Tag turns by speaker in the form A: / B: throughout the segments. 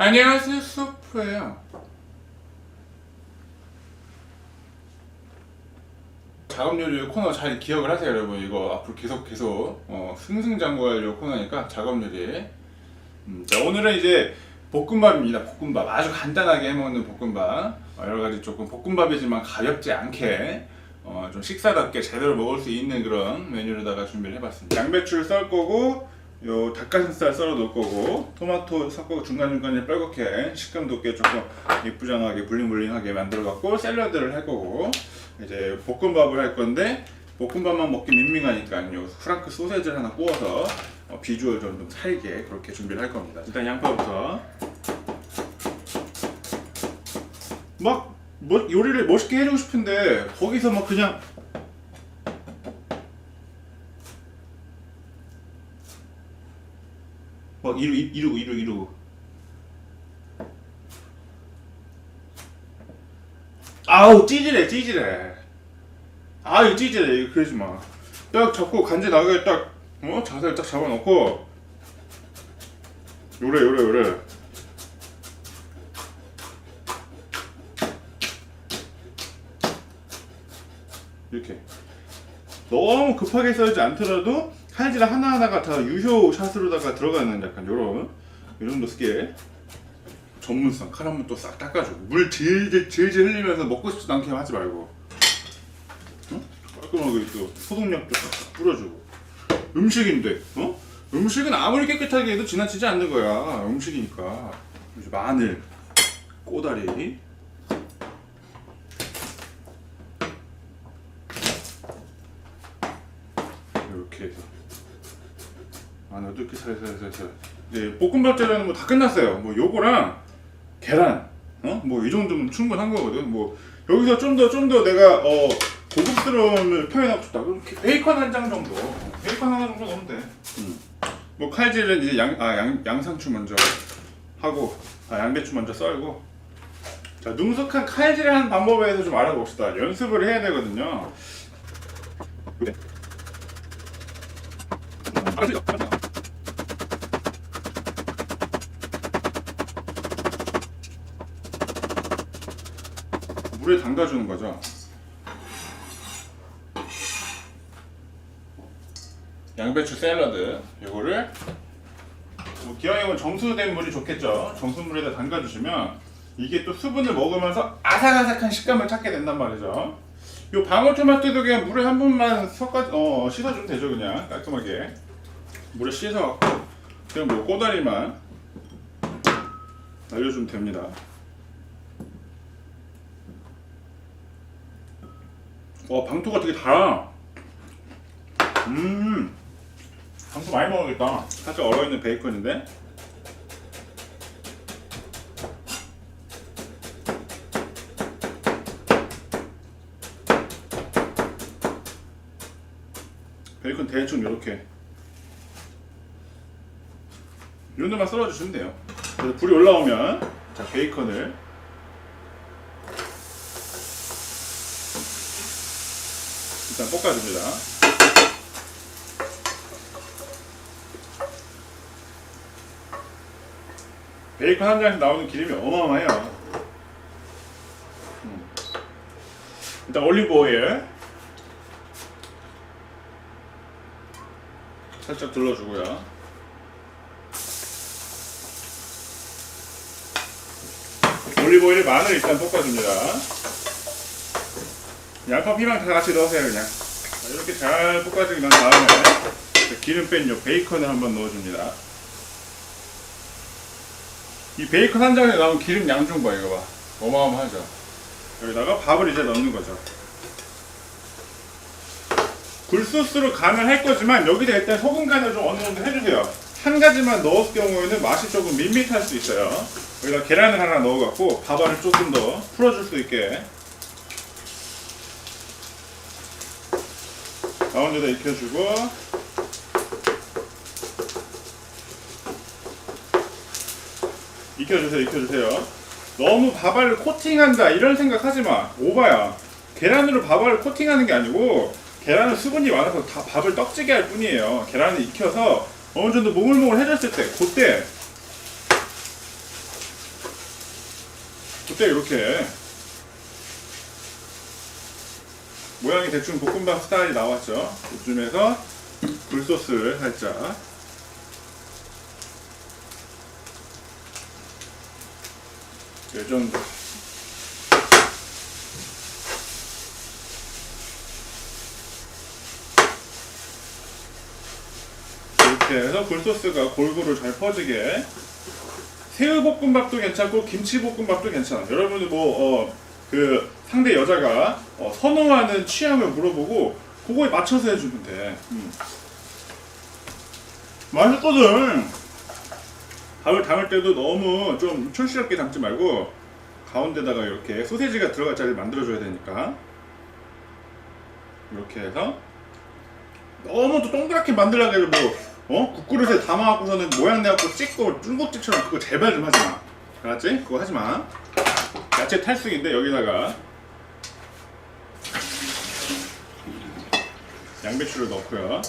A: 안녕하세요 수프예요. 작업 요리 코너 잘 기억을 하세요 여러분. 이거 앞으로 계속 계속 어, 승승장구할 요 코너니까 작업 요리. 음, 자 오늘은 이제 볶음밥입니다 볶음밥. 아주 간단하게 해먹는 볶음밥. 어, 여러 가지 조금 볶음밥이지만 가볍지 않게 어, 좀 식사답게 제대로 먹을 수 있는 그런 메뉴로다가 준비를 해봤습니다. 양배추를 썰 거고 요 닭가슴살 썰어 놓을 거고 토마토 섞고 중간중간에 빨갛게 식감 돋게 조금 예쁘장하게 블링블링하게 만들어 갖고 샐러드를 할 거고 이제 볶음밥을 할 건데 볶음밥만 먹기 밍밍하니까 요 프랑크 소세지를 하나 구워서 어, 비주얼 좀, 좀 살게 그렇게 준비를 할 겁니다. 일단 양파부터. 막 뭐, 요리를 멋있게 해주고 싶은데 거기서 막 그냥 막 이루 이루고 이루 이루고. 아우 찌질해 찌질해. 아유 찌질해 이거 그러지 마딱 잡고 간지 나게 딱 어? 자세를 딱 잡아놓고. 요래 요래 요래. 이렇게. 너무 급하게 썰지 않더라도 칼질 하나하나가 다 유효 샷으로다가 들어가는 약간 요런 이 정도 스킬 전문성 칼 한 번 또 싹 닦아주고. 물 질질 질질 흘리면서 먹고 싶지도 않게 하지 말고. 응? 깔끔하게 또 소독약도 싹 뿌려주고. 음식인데 어? 음식은 아무리 깨끗하게 해도 지나치지 않는 거야. 음식이니까. 마늘 꼬다리. 이렇게 해서 마늘도 이렇게 살살살살 이제 볶음밥 재료는 뭐 다 끝났어요. 뭐 요거랑 계란 어? 뭐 이 정도면 충분한 거거든. 뭐 여기서 좀 더 좀 더 내가 어 고급스러움을 표현하고 싶다. 그럼 베이컨 한 장 정도. 베이컨 하나 정도 넣으면 돼. 음. 뭐 칼질은 이제 양, 아, 양, 양상추 먼저 하고 아, 양배추 먼저 썰고. 자 능숙한 칼질을 하는 방법에 대해서 좀 알아봅시다. 연습을 해야 되거든요 물에 담가주는 거죠. 양배추 샐러드 이거를 뭐 기왕이면 정수된 물이 좋겠죠. 정수물에다 담가주시면 이게 또 수분을 먹으면서 아삭아삭한 식감을 찾게 된단 말이죠. 요 방울토마토도 그냥 물에 한 번만 섞어 어, 씻어주면 되죠 그냥 깔끔하게 물에 씻어갖고 그냥 뭐 꼬다리만 날려주면 됩니다. 와 방토가 되게 달아. 음 방토 많이 먹어야겠다. 살짝 얼어있는 베이컨인데. 베이컨 대충 이렇게 이 정도만 썰어주시면 돼요. 그래서 불이 올라오면 자 베이컨을 일단 볶아줍니다. 베이컨 한 장에서 나오는 기름이 어마어마해요. 음. 일단 올리브 오일 살짝 둘러주고요. 올리브 오일 마늘 일단 볶아줍니다. 양파 피망 다 같이 넣으세요 그냥. 자, 이렇게 잘 볶아지고 난 다음에 기름 뺀 요 베이컨을 한번 넣어줍니다. 이 베이컨 한 장에 나온 기름 양 좀 봐 이거 봐. 어마어마하죠? 여기다가 밥을 이제 넣는 거죠. 굴소스로 간을 할 거지만 여기다 일단 소금 간을 좀 어느 정도 해주세요. 한 가지만 넣었을 경우에는 맛이 조금 밋밋할 수 있어요. 여기다 계란을 하나 넣어갖고 밥알을 조금 더 풀어줄 수 있게 가운데다 익혀주고. 익혀주세요 익혀주세요. 너무 밥알을 코팅한다 이런 생각 하지 마. 오바야. 계란으로 밥알을 코팅하는 게 아니고 계란은 수분이 많아서 다 밥을 떡지게 할 뿐이에요. 계란을 익혀서 어느 정도 몽글몽글 해졌을 때 그때. 때 이렇게 모양이 대충 볶음밥 스타일이 나왔죠. 이쯤에서 굴소스를 살짝 이 정도. 이렇게 해서 굴소스가 골고루 잘 퍼지게 새우볶음밥도 괜찮고 김치볶음밥도 괜찮아. 여러분들 뭐 어 그 상대 여자가 어, 선호하는 취향을 물어보고 그거에 맞춰서 해주면 돼. 음. 맛있거든. 밥을 담을 때도 너무 좀 촌스럽게 담지 말고 가운데다가 이렇게 소세지가 들어갈 자리를 만들어줘야 되니까 이렇게 해서 너무 또 동그랗게 만들려고 해도 뭐 어? 국그릇에 담아갖고서는 모양 내갖고 찍고 중국집처럼 그거 제발 좀 하지 마 알았지? 그거 하지 마 야채 탈수인데 여기다가. 양배추를 넣고요.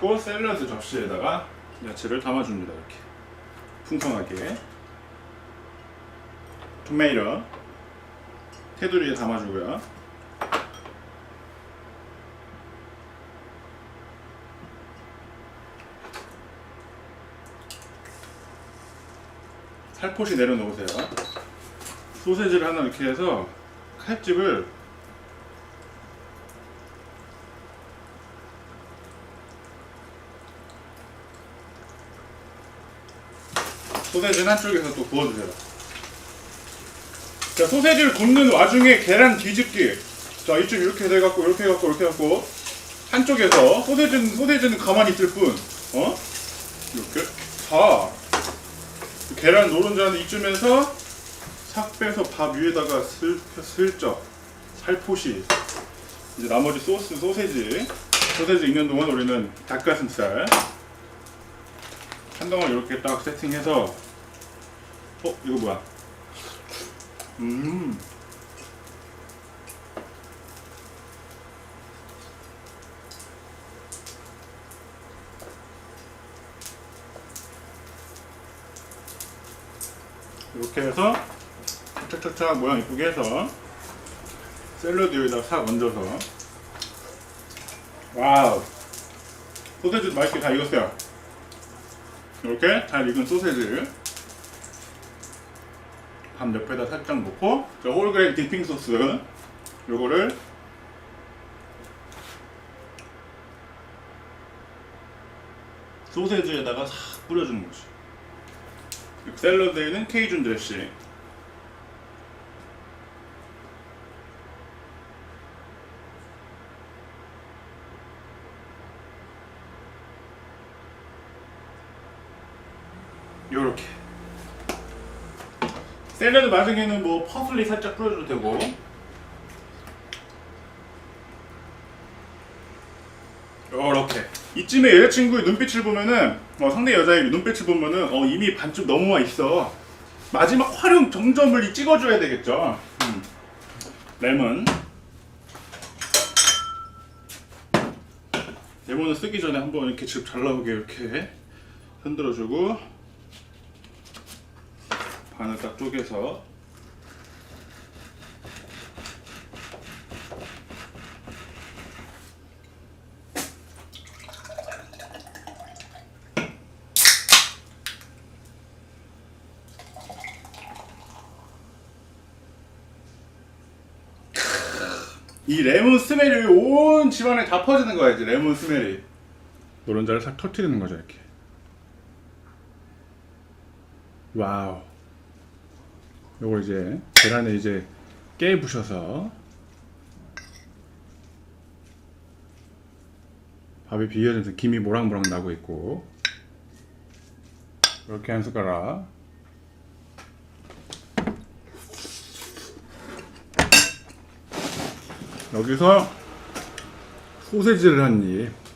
A: 그리고 샐러드 접시에다가 야채를 담아줍니다 이렇게. 풍성하게. 토마토 테두리에 담아주고요 살포시 내려놓으세요 소세지를 하나 이렇게 해서 칼집을 소세지는 한쪽에서 또 구워주세요. 자, 소세지를 굽는 와중에 계란 뒤집기. 자, 이쪽 이렇게 돼갖고, 이렇게 해갖고, 이렇게 해갖고, 한쪽에서 소세지는, 소세지는 가만히 있을 뿐, 어? 이렇게. 자, 계란 노른자는 이쯤에서 싹 빼서 밥 위에다가 슬, 슬쩍 살포시. 이제 나머지 소스, 소세지. 소세지 익는 동안 우리는 닭가슴살. 한동안 이렇게 딱 세팅해서 어 이거 뭐야 음. 이렇게 해서 착착착 모양 이쁘게 해서 샐러드 위에다 싹 얹어서. 와우. 소세지도 맛있게 다 익었어요. 이렇게 잘 익은 소세지를 밥 옆에다 살짝 놓고 저 홀그레인 디핑 소스. 요거를 소세지에다가 싹 뿌려주는 거지. 샐러드에는 케이준 드레싱 요렇게 샐러드 마중에는 뭐 퍼슬리 살짝 뿌려줘도 되고. 요렇게. 이쯤에 여자친구의 눈빛을 보면은 어, 상대 여자의 눈빛을 보면은 어, 이미 반쯤 넘어와 있어. 마지막 활용 정점을 찍어줘야 되겠죠. 음. 레몬 레몬을 쓰기 전에 한번 이렇게 즙 잘 나오게 이렇게 흔들어주고 반을 딱 쪼개서 이 레몬 스멜이 온 집안에 다 퍼지는 거야 이제 레몬 스멜이. 노른자를 싹 터트리는 거죠 이렇게. 와우 요걸 이제 계란에 이제 깨 부셔서 밥이 비벼지면서 김이 모락모락 나고 있고 이렇게 한 숟가락 여기서 소세지를 한 입.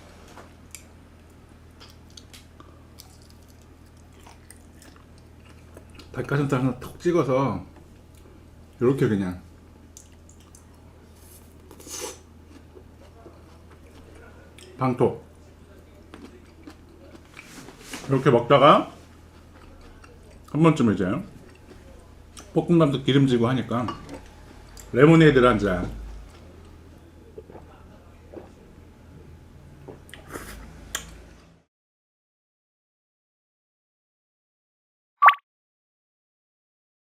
A: 닭가슴살 하나 톡 찍어서 이렇게 그냥. 방토. 이렇게 먹다가 한 번쯤 이제 볶음밥도 기름지고 하니까 레모네이드를 한잔.